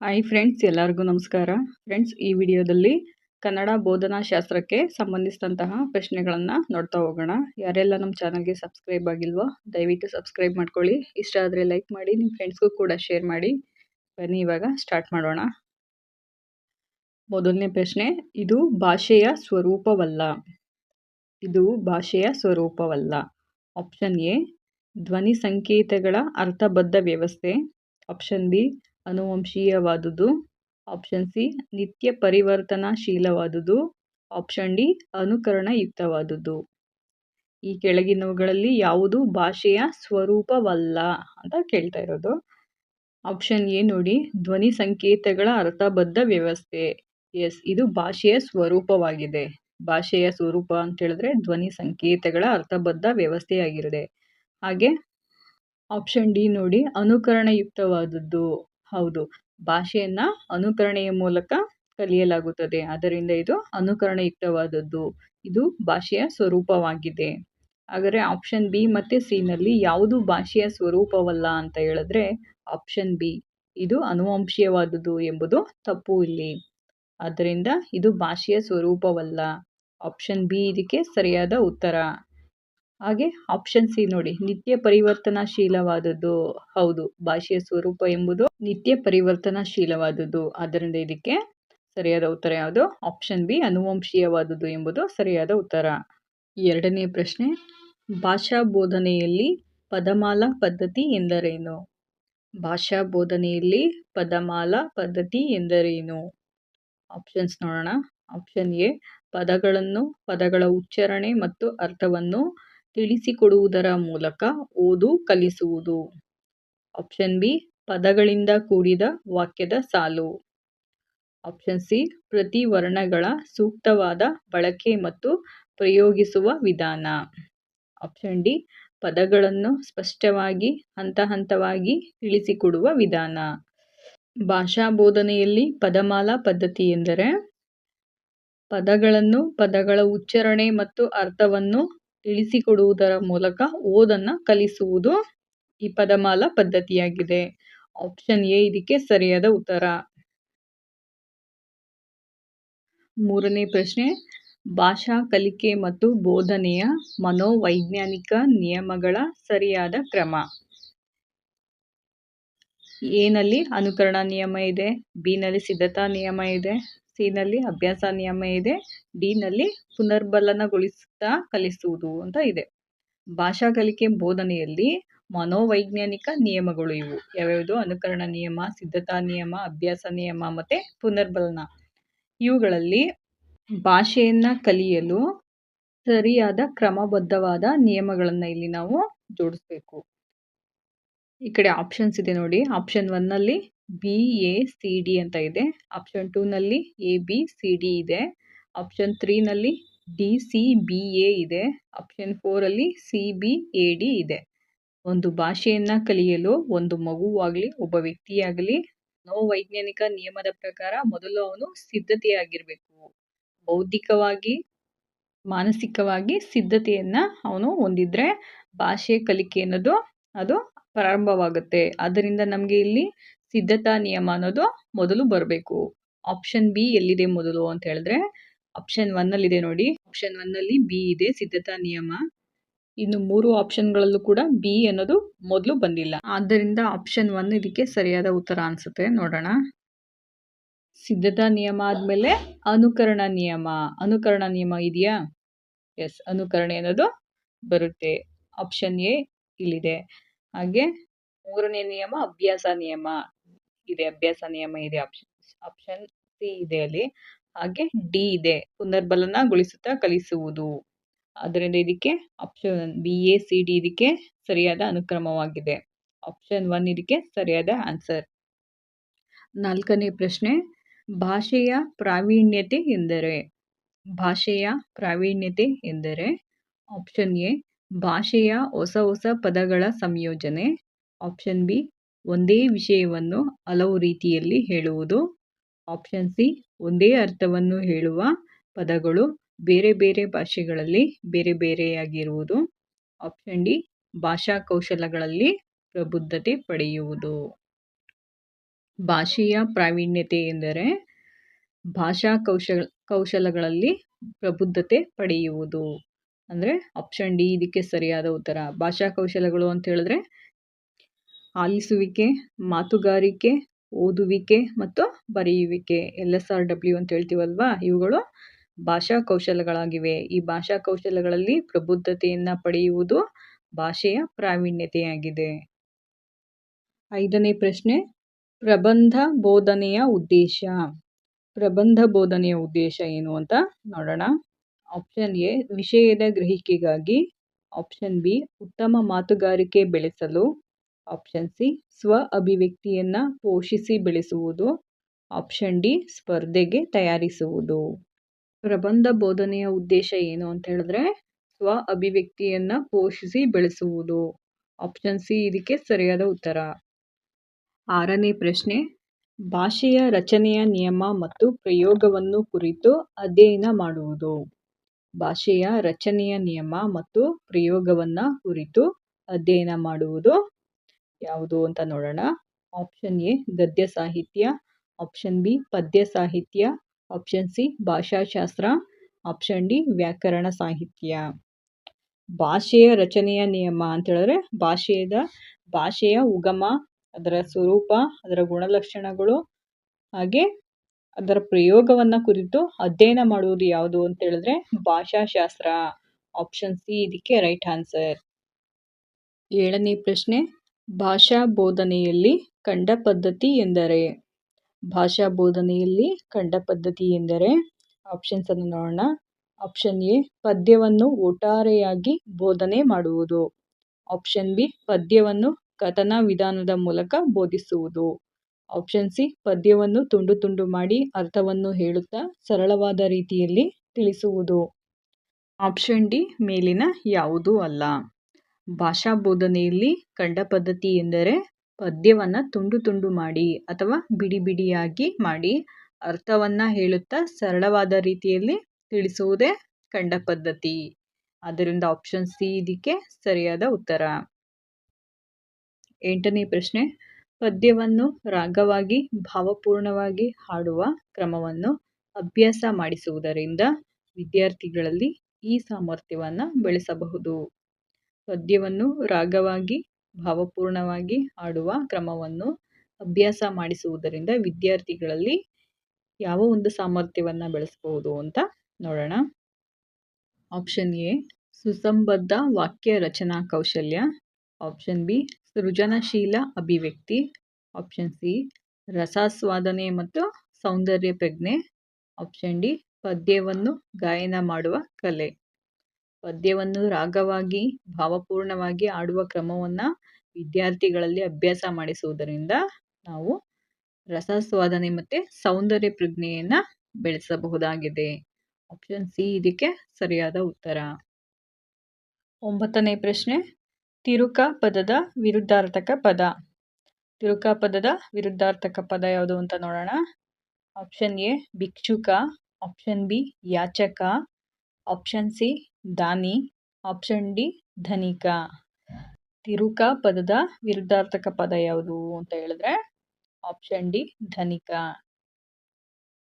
Hi friends ಎಲ್ಲರಿಗೂ ನಮಸ್ಕಾರ. Friends ಈ ವಿಡಿಯೋದಲ್ಲಿ ಕನ್ನಡ ಬೋಧನಾ ಶಾಸ್ತ್ರಕ್ಕೆ ಸಂಬಂಧಿಸಿದಂತಹ ಪ್ರಶ್ನೆಗಳನ್ನು ನೋಡ್ತಾ ಹೋಗೋಣ. ಯಾರೆಲ್ಲ ನಮ್ಮ ಚಾನಲ್ಗೆ ಸಬ್ಸ್ಕ್ರೈಬ್ ಆಗಿಲ್ವೋ, ದಯವಿಟ್ಟು ಸಬ್ಸ್ಕ್ರೈಬ್ ಮಾಡ್ಕೊಳ್ಳಿ. ಇಷ್ಟ ಆದರೆ ಲೈಕ್ ಮಾಡಿ ನಿಮ್ಮ ಫ್ರೆಂಡ್ಸ್ಗೂ ಕೂಡ ಶೇರ್ ಮಾಡಿ. ಬನ್ನಿ, ಇವಾಗ ಸ್ಟಾರ್ಟ್ ಮಾಡೋಣ. ಮೊದಲನೇ ಪ್ರಶ್ನೆ, ಇದು ಭಾಷೆಯ ಸ್ವರೂಪವಲ್ಲ. ಇದು ಭಾಷೆಯ ಸ್ವರೂಪವಲ್ಲ. ಆಪ್ಷನ್ ಎ ಧ್ವನಿ ಸಂಕೇತಗಳ ಅರ್ಥಬದ್ಧ ವ್ಯವಸ್ಥೆ. ಆಪ್ಷನ್ ಬಿ ಅನುವಂಶೀಯವಾದುದು. ಆಪ್ಷನ್ ಸಿ ನಿತ್ಯ ಪರಿವರ್ತನಾಶೀಲವಾದುದು. Option D ಅನುಕರಣಯುಕ್ತವಾದುದು. ಈ ಕೆಳಗಿನವುಗಳಲ್ಲಿ ಯಾವುದು ಭಾಷೆಯ ಸ್ವರೂಪವಲ್ಲ ಅಂತ ಕೇಳ್ತಾ ಇರೋದು. ಆಪ್ಷನ್ ಎ ನೋಡಿ, ಧ್ವನಿ ಸಂಕೇತಗಳ ಅರ್ಥಬದ್ಧ ವ್ಯವಸ್ಥೆ. ಎಸ್ ಇದು ಭಾಷೆಯ ಸ್ವರೂಪವಾಗಿದೆ. ಭಾಷೆಯ ಸ್ವರೂಪ ಅಂತ ಹೇಳಿದ್ರೆ ಧ್ವನಿ ಸಂಕೇತಗಳ ಅರ್ಥಬದ್ಧ ವ್ಯವಸ್ಥೆಯಾಗಿರುತ್ತೆ. ಹಾಗೆ ಆಪ್ಷನ್ ಡಿ ನೋಡಿ ಅನುಕರಣಯುಕ್ತವಾದದ್ದು ಹೌದು. ಭಾಷೆಯನ್ನ ಅನುಕರಣೆಯ ಮೂಲಕ ಕಲಿಯಲಾಗುತ್ತದೆ. ಆದ್ದರಿಂದ ಇದು ಅನುಕರಣಯುಕ್ತವಾದದ್ದು. ಇದು ಭಾಷೆಯ ಸ್ವರೂಪವಾಗಿದೆ. ಆದರೆ ಆಪ್ಷನ್ ಬಿ ಮತ್ತು ಸಿನಲ್ಲಿ ಯಾವುದು ಭಾಷೆಯ ಸ್ವರೂಪವಲ್ಲ ಅಂತ ಹೇಳಿದ್ರೆ ಆಪ್ಷನ್ ಬಿ ಇದು ಅನುವಂಶೀಯವಾದುದು ಎಂಬುದು ತಪ್ಪು ಇಲ್ಲಿ. ಆದ್ದರಿಂದ ಇದು ಭಾಷೆಯ ಸ್ವರೂಪವಲ್ಲ. ಆಪ್ಷನ್ ಬಿ ಇದಕ್ಕೆ ಸರಿಯಾದ ಉತ್ತರ. ಹಾಗೆ ಆಪ್ಷನ್ ಸಿ ನೋಡಿ. ನಿತ್ಯ ಪರಿವರ್ತನಾಶೀಲವಾದದ್ದು ಹೌದು. ಭಾಷೆಯ ಸ್ವರೂಪ ಎಂಬುದು ನಿತ್ಯ ಪರಿವರ್ತನಾಶೀಲವಾದದ್ದು. ಆದ್ದರಿಂದ ಇದಕ್ಕೆ ಸರಿಯಾದ ಉತ್ತರ ಯಾವುದು? ಆಪ್ಷನ್ ಬಿ ಅನುವಂಶೀಯವಾದದ್ದು ಎಂಬುದು ಸರಿಯಾದ ಉತ್ತರ. ಎರಡನೇ ಪ್ರಶ್ನೆ. ಭಾಷಾ ಬೋಧನೆಯಲ್ಲಿ ಪದಮಾಲಾ ಪದ್ಧತಿ ಎಂದರೇನು? ಭಾಷಾ ಬೋಧನೆಯಲ್ಲಿ ಪದಮಾಲಾ ಪದ್ಧತಿ ಎಂದರೇನು? ಆಪ್ಷನ್ಸ್ ನೋಡೋಣ. ಆಪ್ಷನ್ ಎ ಪದಗಳನ್ನು ಪದಗಳ ಉಚ್ಚಾರಣೆ ಮತ್ತು ಅರ್ಥವನ್ನು ತಿಳಿಸಿಕೊಡುವುದರ ಮೂಲಕ ಓದು ಕಲಿಸುವುದು. ಆಪ್ಷನ್ ಬಿ, ಪದಗಳಿಂದ ಕೂಡಿದ ವಾಕ್ಯದ ಸಾಲು. ಆಪ್ಷನ್ ಸಿ, ಪ್ರತಿ ವರ್ಣಗಳ ಸೂಕ್ತವಾದ ಬಳಕೆ ಮತ್ತು ಪ್ರಯೋಗಿಸುವ ವಿಧಾನ. ಆಪ್ಷನ್ ಡಿ, ಪದಗಳನ್ನು ಸ್ಪಷ್ಟವಾಗಿ ಹಂತ ಹಂತವಾಗಿ ತಿಳಿಸಿಕೊಡುವ ವಿಧಾನ. ಭಾಷಾ ಬೋಧನೆಯಲ್ಲಿ ಪದಮಾಲಾ ಪದ್ಧತಿ ಎಂದರೆ, ಪದಗಳನ್ನು ಪದಗಳ ಉಚ್ಚಾರಣೆ ಮತ್ತು ಅರ್ಥವನ್ನು ತಿಳಿಸಿಕೊಡುವುದರ ಮೂಲಕ ಓದನ್ನು ಕಲಿಸುವುದು ಈ ಪದಮಾಲಾ ಪದ್ಧತಿಯಾಗಿದೆ. ಆಪ್ಷನ್ ಎ ಇದಕ್ಕೆ ಸರಿಯಾದ ಉತ್ತರ. ಮೂರನೇ ಪ್ರಶ್ನೆ. ಭಾಷಾ ಕಲಿಕೆ ಮತ್ತು ಬೋಧನೆಯ ಮನೋವೈಜ್ಞಾನಿಕ ನಿಯಮಗಳ ಸರಿಯಾದ ಕ್ರಮ. ಎನಲ್ಲಿ ಅನುಕರಣ ನಿಯಮ ಇದೆ ಬಿನಲ್ಲಿ ಸಿದ್ಧತಾ ನಿಯಮ ಇದೆ ಸಿನಲ್ಲಿ ಅಭ್ಯಾಸ ನಿಯಮ ಇದೆ. ಡಿನಲ್ಲಿ ಪುನರ್ಬಲನಗೊಳಿಸುತ್ತಾ ಕಲಿಸುವುದು ಅಂತ ಇದೆ. ಭಾಷಾ ಕಲಿಕೆ ಬೋಧನೆಯಲ್ಲಿ ಮನೋವೈಜ್ಞಾನಿಕ ನಿಯಮಗಳು ಇವು. ಯಾವ್ಯಾವುದು? ಅನುಕರಣ ನಿಯಮ, ಸಿದ್ಧತಾ ನಿಯಮ, ಅಭ್ಯಾಸ ನಿಯಮ ಮತ್ತು ಪುನರ್ಬಲನ. ಇವುಗಳಲ್ಲಿ ಭಾಷೆಯನ್ನು ಕಲಿಯಲು ಸರಿಯಾದ ಕ್ರಮಬದ್ಧವಾದ ನಿಯಮಗಳನ್ನು ಇಲ್ಲಿ ನಾವು ಜೋಡಿಸ್ಬೇಕು. ಈ ಕಡೆ ಆಪ್ಷನ್ಸ್ ಇದೆ ನೋಡಿ. ಆಪ್ಷನ್ ಒನ್ನಲ್ಲಿ ಬಿ ಎ ಸಿ ಡಿ ಅಂತ ಇದೆ. ಆಪ್ಷನ್ ಟೂನಲ್ಲಿ ಎ ಬಿ ಸಿ ಡಿ ಇದೆ. ಆಪ್ಷನ್ ತ್ರೀನಲ್ಲಿ ಡಿ ಸಿ ಬಿ ಎ ಇದೆ. ಆಪ್ಷನ್ ಫೋರಲ್ಲಿ ಸಿ ಬಿ ಎ ಡಿ ಇದೆ. ಒಂದು ಭಾಷೆಯನ್ನು ಕಲಿಯಲು, ಒಂದು ಮಗುವಾಗಲಿ, ಒಬ್ಬ ವ್ಯಕ್ತಿಯಾಗಲಿ ವೈಜ್ಞಾನಿಕ ನಿಯಮದ ಪ್ರಕಾರ ಮೊದಲು ಅವನು ಸಿದ್ಧತೆಯಾಗಿರಬೇಕು. ಬೌದ್ಧಿಕವಾಗಿ, ಮಾನಸಿಕವಾಗಿ ಸಿದ್ಧತೆಯನ್ನು ಅವನು ಹೊಂದಿದ್ರೆ ಭಾಷೆ ಕಲಿಕೆ ಅನ್ನೋದು ಅದು ಪ್ರಾರಂಭವಾಗುತ್ತೆ. ಆದ್ದರಿಂದ ನಮಗೆ ಇಲ್ಲಿ ಸಿದ್ಧತಾ ನಿಯಮ ಅನ್ನೋದು ಮೊದಲು ಬರಬೇಕು. ಆಪ್ಷನ್ ಬಿ ಎಲ್ಲಿದೆ ಮೊದಲು ಅಂತ ಹೇಳಿದ್ರೆ ಆಪ್ಷನ್ ಒನ್ನಲ್ಲಿದೆ ನೋಡಿ. ಆಪ್ಷನ್ ಒನ್ನಲ್ಲಿ ಬಿ ಇದೆ, ಸಿದ್ಧತಾ ನಿಯಮ. ಇನ್ನು ಮೂರು ಆಪ್ಷನ್ಗಳಲ್ಲೂ ಕೂಡ ಬಿ ಅನ್ನೋದು ಮೊದಲು ಬಂದಿಲ್ಲ. ಆದ್ದರಿಂದ ಆಪ್ಷನ್ ಒನ್ ಇದಕ್ಕೆ ಸರಿಯಾದ ಉತ್ತರ ಅನಿಸುತ್ತೆ. ನೋಡೋಣ. ಸಿದ್ಧತಾ ನಿಯಮ ಆದಮೇಲೆ ಅನುಕರಣ ನಿಯಮ. ಅನುಕರಣ ನಿಯಮ ಇದೆಯಾ? ಎಸ್ ಅನುಕರಣೆ ಅನ್ನೋದು ಬರುತ್ತೆ. ಆಪ್ಷನ್ ಎ ಇಲ್ಲಿದೆ. ಹಾಗೆ ಮೂರನೇ ನಿಯಮ ಅಭ್ಯಾಸ ನಿಯಮ ಇದೆ. ಅಭ್ಯಾಸ ನಿಯಮ ಇದೆ. ಆಪ್ಷನ್ ಆಪ್ಷನ್ ಸಿ ಇದೆ ಅಲ್ಲಿ. ಹಾಗೆ ಡಿ ಇದೆ. ಪುನರ್ಬಲನಗೊಳಿಸುತ್ತಾ ಕಲಿಸುವುದು. ಅದರಿಂದ ಇದಕ್ಕೆ option B, A, C, D ಇದಕ್ಕೆ ಸರಿಯಾದ ಅನುಕ್ರಮವಾಗಿದೆ. ಆಪ್ಷನ್ ಒನ್ ಇದಕ್ಕೆ ಸರಿಯಾದ ಆನ್ಸರ್. ನಾಲ್ಕನೇ ಪ್ರಶ್ನೆ, ಭಾಷೆಯ ಪ್ರಾವೀಣ್ಯತೆ ಎಂದರೆ, ಭಾಷೆಯ ಪ್ರಾವೀಣ್ಯತೆ ಎಂದರೆ, ಆಪ್ಷನ್ ಎ ಭಾಷೆಯ ಹೊಸ ಹೊಸ ಪದಗಳ ಸಂಯೋಜನೆ. ಆಪ್ಷನ್ ಬಿ, ಒಂದೇ ವಿಷಯವನ್ನು ಹಲವು ರೀತಿಯಲ್ಲಿ ಹೇಳುವುದು. ಆಪ್ಷನ್ ಸಿ, ಒಂದೇ ಅರ್ಥವನ್ನು ಹೇಳುವ ಪದಗಳು ಬೇರೆ ಬೇರೆ ಭಾಷೆಗಳಲ್ಲಿ ಬೇರೆ ಬೇರೆಯಾಗಿರುವುದು. ಆಪ್ಷನ್ ಡಿ, ಭಾಷಾ ಕೌಶಲಗಳಲ್ಲಿ ಪ್ರಬುದ್ಧತೆ ಪಡೆಯುವುದು. ಭಾಷೆಯ ಪ್ರಾವೀಣ್ಯತೆ ಎಂದರೆ ಭಾಷಾ ಕೌಶಲ, ಕೌಶಲಗಳಲ್ಲಿ ಪ್ರಬುದ್ಧತೆ ಪಡೆಯುವುದು. ಅಂದರೆ ಆಪ್ಷನ್ ಡಿ ಇದಕ್ಕೆ ಸರಿಯಾದ ಉತ್ತರ. ಭಾಷಾ ಕೌಶಲಗಳು ಅಂತ ಹೇಳಿದ್ರೆ ಆಲಿಸುವಿಕೆ, ಮಾತುಗಾರಿಕೆ, ಓದುವಿಕೆ ಮತ್ತು ಬರೆಯುವಿಕೆ ಎಲ್ ಎಸ್ ಆರ್ ಡಬ್ಲ್ಯೂ ಅಂತ ಹೇಳ್ತೀವಲ್ವಾ? ಇವುಗಳು ಭಾಷಾ ಕೌಶಲಗಳಾಗಿವೆ. ಈ ಭಾಷಾ ಕೌಶಲಗಳಲ್ಲಿ ಪ್ರಬುದ್ಧತೆಯನ್ನು ಪಡೆಯುವುದು ಭಾಷೆಯ ಪ್ರಾವೀಣ್ಯತೆಯಾಗಿದೆ. ಐದನೇ ಪ್ರಶ್ನೆ, ಪ್ರಬಂಧ ಬೋಧನೆಯ ಉದ್ದೇಶ. ಪ್ರಬಂಧ ಬೋಧನೆಯ ಉದ್ದೇಶ ಏನು ಅಂತ ನೋಡೋಣ. ಆಪ್ಷನ್ ಎ ವಿಷಯದ ಗ್ರಹಿಕೆಗಾಗಿ. ಆಪ್ಷನ್ ಬಿ ಉತ್ತಮ ಮಾತುಗಾರಿಕೆ ಬೆಳೆಸಲು. ಆಪ್ಷನ್ ಸಿ ಸ್ವ ಅಭಿವ್ಯಕ್ತಿಯನ್ನು ಪೋಷಿಸಿ ಬೆಳೆಸುವುದು. ಆಪ್ಷನ್ ಡಿ ಸ್ಪರ್ಧೆಗೆ ತಯಾರಿಸುವುದು. ಪ್ರಬಂಧ ಬೋಧನೆಯ ಉದ್ದೇಶ ಏನು ಅಂತ ಹೇಳಿದ್ರೆ, ಸ್ವ ಅಭಿವ್ಯಕ್ತಿಯನ್ನು ಪೋಷಿಸಿ ಬೆಳೆಸುವುದು. ಆಪ್ಷನ್ ಸಿ ಇದಕ್ಕೆ ಸರಿಯಾದ ಉತ್ತರ. ಆರನೇ ಪ್ರಶ್ನೆ, ಭಾಷೆಯ ರಚನೆಯ ನಿಯಮ ಮತ್ತು ಪ್ರಯೋಗವನ್ನು ಕುರಿತು ಅಧ್ಯಯನ ಮಾಡುವುದು. ಭಾಷೆಯ ರಚನೆಯ ನಿಯಮ ಮತ್ತು ಪ್ರಯೋಗವನ್ನು ಕುರಿತು ಅಧ್ಯಯನ ಮಾಡುವುದು. ಯಾವುದು ಅಂತ ನೋಡೋಣ. ಆಪ್ಷನ್ ಎ ಗದ್ಯ ಸಾಹಿತ್ಯ. ಆಪ್ಷನ್ ಬಿ ಪದ್ಯ ಸಾಹಿತ್ಯ. ಆಪ್ಷನ್ ಸಿ ಭಾಷಾಶಾಸ್ತ್ರ. ಆಪ್ಷನ್ ಡಿ ವ್ಯಾಕರಣ ಸಾಹಿತ್ಯ. ಭಾಷೆಯ ರಚನೆಯ ನಿಯಮ ಅಂತ ಹೇಳಿದ್ರೆ ಭಾಷೆಯದ ಭಾಷೆಯ ಉಗಮ, ಅದರ ಸ್ವರೂಪ, ಅದರ ಗುಣಲಕ್ಷಣಗಳು, ಹಾಗೆ ಅದರ ಪ್ರಯೋಗವನ್ನು ಕುರಿತು ಅಧ್ಯಯನ ಮಾಡುವುದು ಯಾವುದು ಅಂತ ಹೇಳಿದ್ರೆ ಭಾಷಾಶಾಸ್ತ್ರ ಆಪ್ಷನ್ ಸಿ ಇದಕ್ಕೆ ರೈಟ್ ಆನ್ಸರ್ ಏಳನೇ ಪ್ರಶ್ನೆ, ಭಾಷಾ ಬೋಧನೆಯಲ್ಲಿ ಕಂಡ ಪದ್ಧತಿ ಎಂದರೆ? ಭಾಷಾ ಬೋಧನೆಯಲ್ಲಿ ಕಂಡ ಪದ್ಧತಿ ಎಂದರೆ? ಆಪ್ಷನ್ಸ್ ಅನ್ನು ನೋಡೋಣ. ಆಪ್ಷನ್ ಎ ಪದ್ಯವನ್ನು ಒಟ್ಟಾರೆಯಾಗಿ ಬೋಧನೆ ಮಾಡುವುದು. ಆಪ್ಷನ್ ಬಿ ಪದ್ಯವನ್ನು ಕಥನ ವಿಧಾನದ ಮೂಲಕ ಬೋಧಿಸುವುದು. ಆಪ್ಷನ್ ಸಿ ಪದ್ಯವನ್ನು ತುಂಡು ತುಂಡು ಮಾಡಿ ಅರ್ಥವನ್ನು ಹೇಳುತ್ತಾ ಸರಳವಾದ ರೀತಿಯಲ್ಲಿ ತಿಳಿಸುವುದು. ಆಪ್ಷನ್ ಡಿ ಮೇಲಿನ ಯಾವುದೂ ಅಲ್ಲ. ಭಾಷಾ ಬೋಧನೆಯಲ್ಲಿ ಕಂಡ ಪದ್ಧತಿ ಎಂದರೆ ಪದ್ಯವನ್ನು ತುಂಡು ತುಂಡು ಮಾಡಿ ಅಥವಾ ಬಿಡಿ ಬಿಡಿಯಾಗಿ ಮಾಡಿ ಅರ್ಥವನ್ನು ಹೇಳುತ್ತಾ ಸರಳವಾದ ರೀತಿಯಲ್ಲಿ ತಿಳಿಸುವುದೇ ಕಂಡ ಪದ್ಧತಿ. ಆದ್ದರಿಂದ ಆಪ್ಷನ್ ಸಿ ಇದಕ್ಕೆ ಸರಿಯಾದ ಉತ್ತರ. ಎಂಟನೇ ಪ್ರಶ್ನೆ. ಪದ್ಯವನ್ನು ರಾಗವಾಗಿ, ಭಾವಪೂರ್ಣವಾಗಿ ಹಾಡುವ ಕ್ರಮವನ್ನು ಅಭ್ಯಾಸ ಮಾಡಿಸುವುದರಿಂದ ವಿದ್ಯಾರ್ಥಿಗಳಲ್ಲಿ ಈ ಸಾಮರ್ಥ್ಯವನ್ನು ಬೆಳೆಸಬಹುದು. ಪದ್ಯವನ್ನು ರಾಗವಾಗಿ, ಭಾವಪೂರ್ಣವಾಗಿ ಹಾಡುವ ಕ್ರಮವನ್ನು ಅಭ್ಯಾಸ ಮಾಡಿಸುವುದರಿಂದ ವಿದ್ಯಾರ್ಥಿಗಳಲ್ಲಿ ಯಾವ ಒಂದು ಸಾಮರ್ಥ್ಯವನ್ನು ಬೆಳೆಸಬಹುದು ಅಂತ ನೋಡೋಣ. ಆಪ್ಷನ್ ಎ, ಸುಸಂಬದ್ಧ ವಾಕ್ಯ ರಚನಾ ಕೌಶಲ್ಯ. ಆಪ್ಷನ್ ಬಿ ಸೃಜನಶೀಲ ಅಭಿವ್ಯಕ್ತಿ ಆಪ್ಷನ್ ಸಿ ರಸಾಸ್ವಾದನೆ ಮತ್ತು ಸೌಂದರ್ಯ ಪ್ರಜ್ಞೆ ಆಪ್ಷನ್ ಡಿ ಪದ್ಯವನ್ನು ಗಾಯನ ಮಾಡುವ ಕಲೆ. ಪದ್ಯವನ್ನು ರಾಗವಾಗಿ, ಭಾವಪೂರ್ಣವಾಗಿ ಆಡುವ ಕ್ರಮವನ್ನು ವಿದ್ಯಾರ್ಥಿಗಳಲ್ಲಿ ಅಭ್ಯಾಸ ಮಾಡಿಸುವುದರಿಂದ ನಾವು ರಸಾಸ್ವಾದನೆ ಮತ್ತು ಸೌಂದರ್ಯ ಪ್ರಜ್ಞೆಯನ್ನು ಬೆಳೆಸಬಹುದಾಗಿದೆ. ಆಪ್ಷನ್ ಸಿ ಇದಕ್ಕೆ ಸರಿಯಾದ ಉತ್ತರ. ಒಂಬತ್ತನೇ ಪ್ರಶ್ನೆ. ತಿರುಕ ಪದದ ವಿರುದ್ಧಾರ್ಥಕ ಪದ. ತಿರುಕ ಪದದ ವಿರುದ್ಧಾರ್ಥಕ ಪದ ಯಾವುದು ಅಂತ ನೋಡೋಣ. ಆಪ್ಷನ್ ಎ ಭಿಕ್ಷುಕ. ಆಪ್ಷನ್ ಬಿ ಯಾಚಕ. ಆಪ್ಷನ್ ಸಿ ದಾನಿ. ಆಪ್ಷನ್ ಡಿ ಧನಿಕ. ತಿರುಕ ಪದದ ವಿರುದ್ಧಾರ್ಥಕ ಪದ ಯಾವುದು ಅಂತ ಹೇಳಿದ್ರೆ ಆಪ್ಷನ್ ಡಿ ಧನಿಕ.